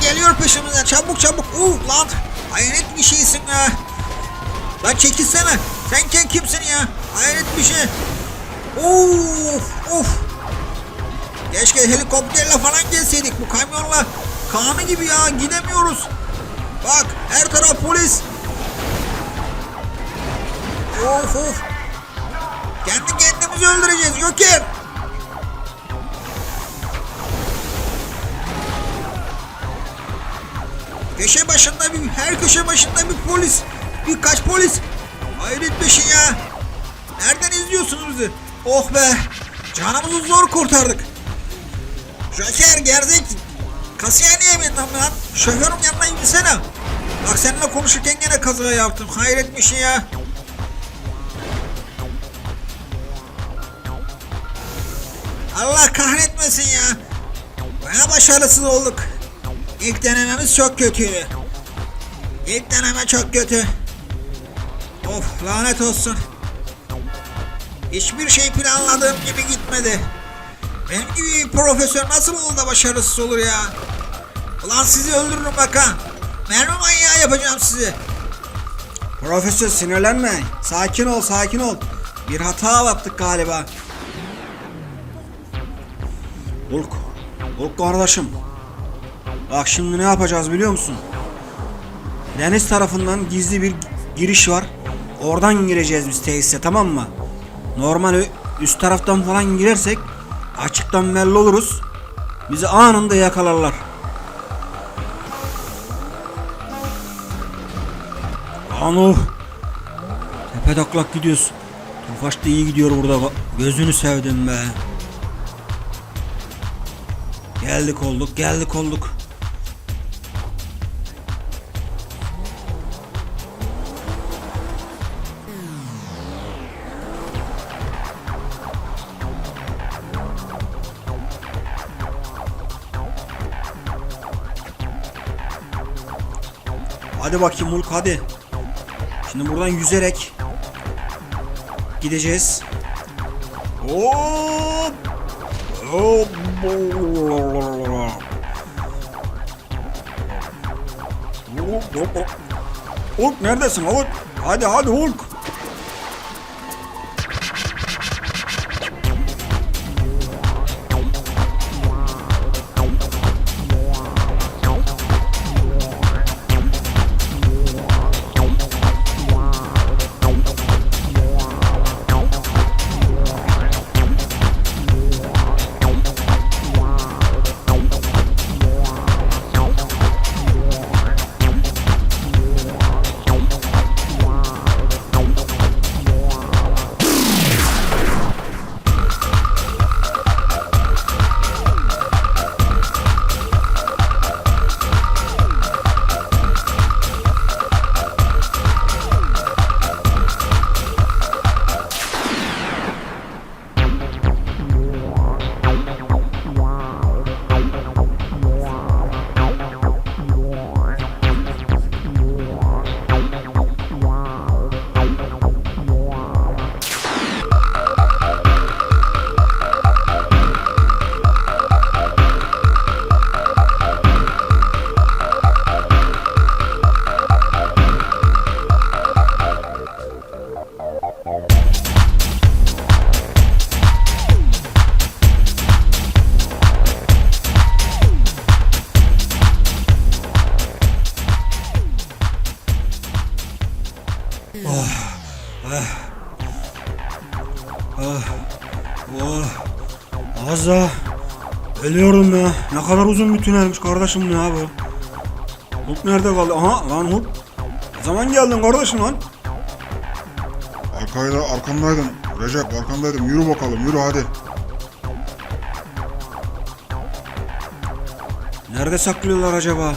Geliyor peşimizden çabuk çabuk. Uh lan. Hayret bir şeysin ya. Lan çekilsene. Sen kim kimsin ya? Hayret bir şey. Of of. Keşke helikopterle falan gelseydik bu kamyonla. Kanı gibi ya gidemiyoruz. Bak her taraf polis. Of of. Kendi kendimizi öldüreceğiz Göker. Köşe başında bir, her köşe başında bir polis. Birkaç polis. Hayret şey ya. Nereden izliyorsunuz bizi? Oh be. Canımızı zor kurtardık. Joker gerzek. Kasiyer niye bindin lan? Şoförün yanına insene. Bak seninle konuşurken gene kaza yaptım. Hayret bir ya. Allah kahretmesin ya. Baya başarısız olduk. İlk denememiz çok kötüydü. İlk deneme çok kötü. Of lanet olsun. Hiçbir şey planladığım gibi gitmedi. Benim gibi profesör nasıl olur da başarısız olur ya? Ulan sizi öldürürüm bak. Mermi manyağı yapacağım sizi. Profesör sinirlenme. Sakin ol, sakin ol. Bir hata yaptık galiba. Hulk, Hulk kardeşim. Bak şimdi ne yapacağız biliyor musun? Deniz tarafından gizli bir giriş var. Oradan gireceğiz biz tesise tamam mı? Normal üst taraftan falan girersek açıktan belli oluruz. Bizi anında yakalarlar. Anu. Tepe taklak gidiyoruz. Tofaş da iyi gidiyor burada. Gözünü sevdim be. Geldik olduk, geldik olduk. Hadi bakayım Hulk hadi. Şimdi buradan yüzerek gideceğiz. Hop! Hop! Hulk, neredesin Hulk? Hadi hadi Hulk. Oh, az daha ölüyorum ya. Ne kadar uzun bir tünelmiş kardeşim ya bu. Hulk nerede kaldı? Aha lan Hulk. Ne zaman geldin kardeşim lan? Arkayda, arkamdaydın. Recep arkandaydım. Yürü bakalım yürü hadi. Nerede saklıyorlar acaba?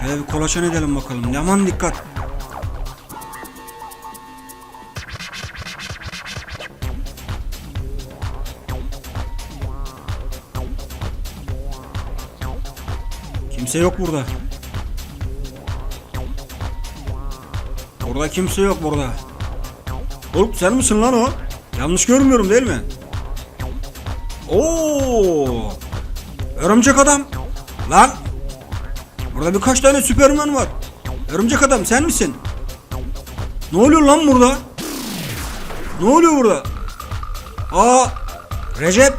Şöyle bir kolaçan edelim bakalım. Yaman dikkat. Kimse yok burada. Burada kimse yok burada. Oğlum sen misin lan o? Yanlış görmüyorum değil mi? Oo! Örümcek adam. Lan Burada birkaç tane Süperman var. Örümcek adam sen misin? Ne oluyor lan burada? Ne oluyor burada? Aa Recep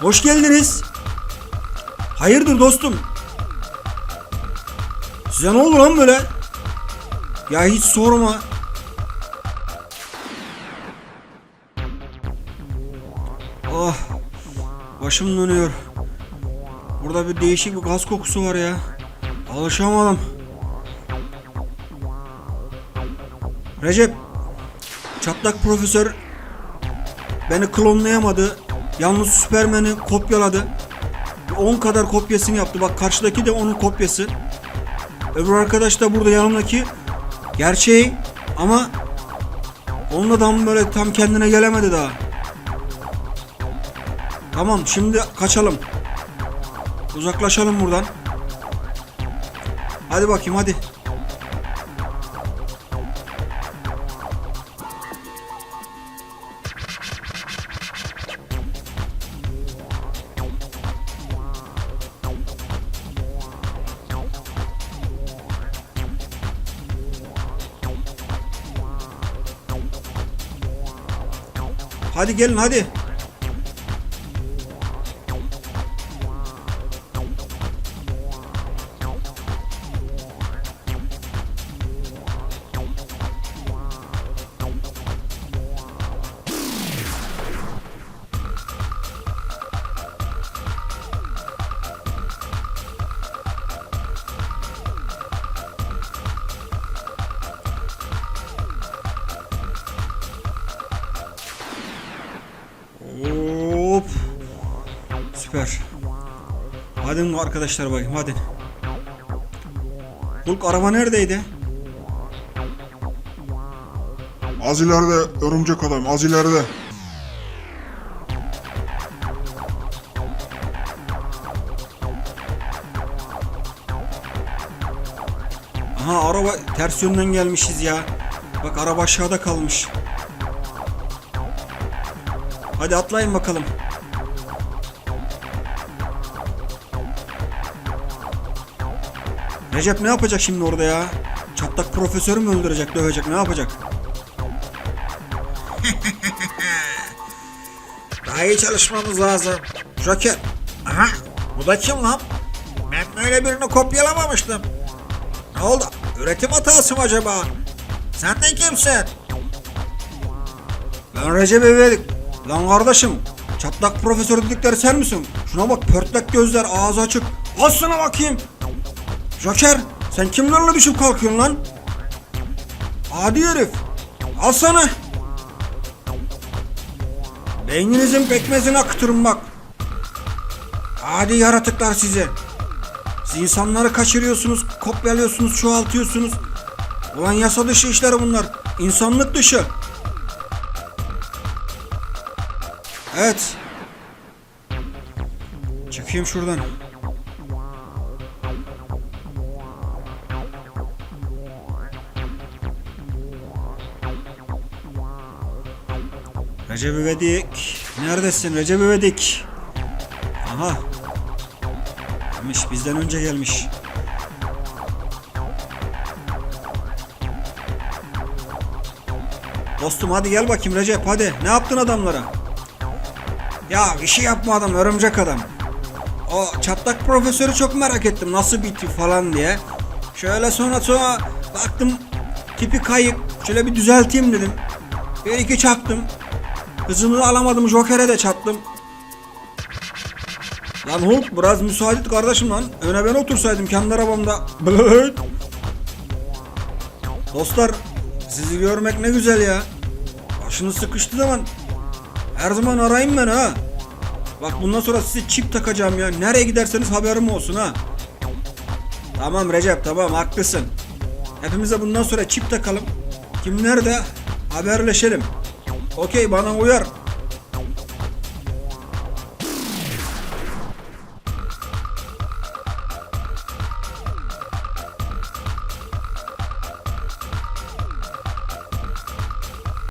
hoş geldiniz. Hayırdır dostum? Size ne oldu lan böyle? Ya hiç sorma. Ah başım dönüyor. Burada bir değişik bir gaz kokusu var ya. Alışamadım. Recep Çatlak profesör beni klonlayamadı. Yalnız Süpermen'i kopyaladı. 10 kadar kopyasını yaptı. Bak karşıdaki de onun kopyası. Öbür arkadaş da burada yanımdaki gerçeği ama onun adam böyle tam kendine gelemedi daha. Tamam şimdi kaçalım. Uzaklaşalım buradan. Hadi bakayım hadi. Hadi gelin hadi. Hadi arkadaşlar bakayım hadi. Hulk araba neredeydi? Az ileride örümcek adam az ileride. Aha araba ters yönden gelmişiz ya. Bak araba aşağıda kalmış. Hadi atlayın bakalım. Recep ne yapacak şimdi orada ya? Çatlak profesörü mü öldürecek, dövecek, ne yapacak? Daha iyi çalışmamız lazım. Joker. Aha bu da kim lan? Ben böyle birini kopyalamamıştım. Ne oldu? Üretim hatası mı acaba? Sen de kimsin? Ben Recep İvedik. Lan kardeşim, çatlak profesör dedikleri sen misin? Şuna bak pörtlek gözler, ağzı açık. Al sana bakayım. Joker, sen kimlerle düşüp kalkıyorsun lan? Adi herif. Al sana. Beyninizin pekmezini akıtırım bak. Adi yaratıklar size. Siz insanları kaçırıyorsunuz, kopyalıyorsunuz, çoğaltıyorsunuz. Ulan yasa dışı işler bunlar. İnsanlık dışı. Evet. Çıkayım şuradan. Recep İvedik. Neredesin Recep İvedik? Aha. Gelmiş bizden önce gelmiş. Dostum hadi gel bakayım Recep hadi. Ne yaptın adamlara? Ya bir şey yapma adam örümcek adam. O çatlak profesörü çok merak ettim nasıl bir tip falan diye. Şöyle sonra sonra baktım tipi kayık. Şöyle bir düzelteyim dedim. Bir iki çaktım. Hızını alamadım Joker'e de çattım. Lan Hulk biraz müsaade et kardeşim lan. Öne ben otursaydım kendi arabamda. Blööt. Dostlar sizi görmek ne güzel ya. Başınız sıkıştı zaman her zaman arayın beni ha. Bak bundan sonra size çip takacağım ya. Nereye giderseniz haberim olsun ha. Tamam Recep tamam haklısın. Hepimize bundan sonra çip takalım. Kim nerede haberleşelim. Okey bana uyar.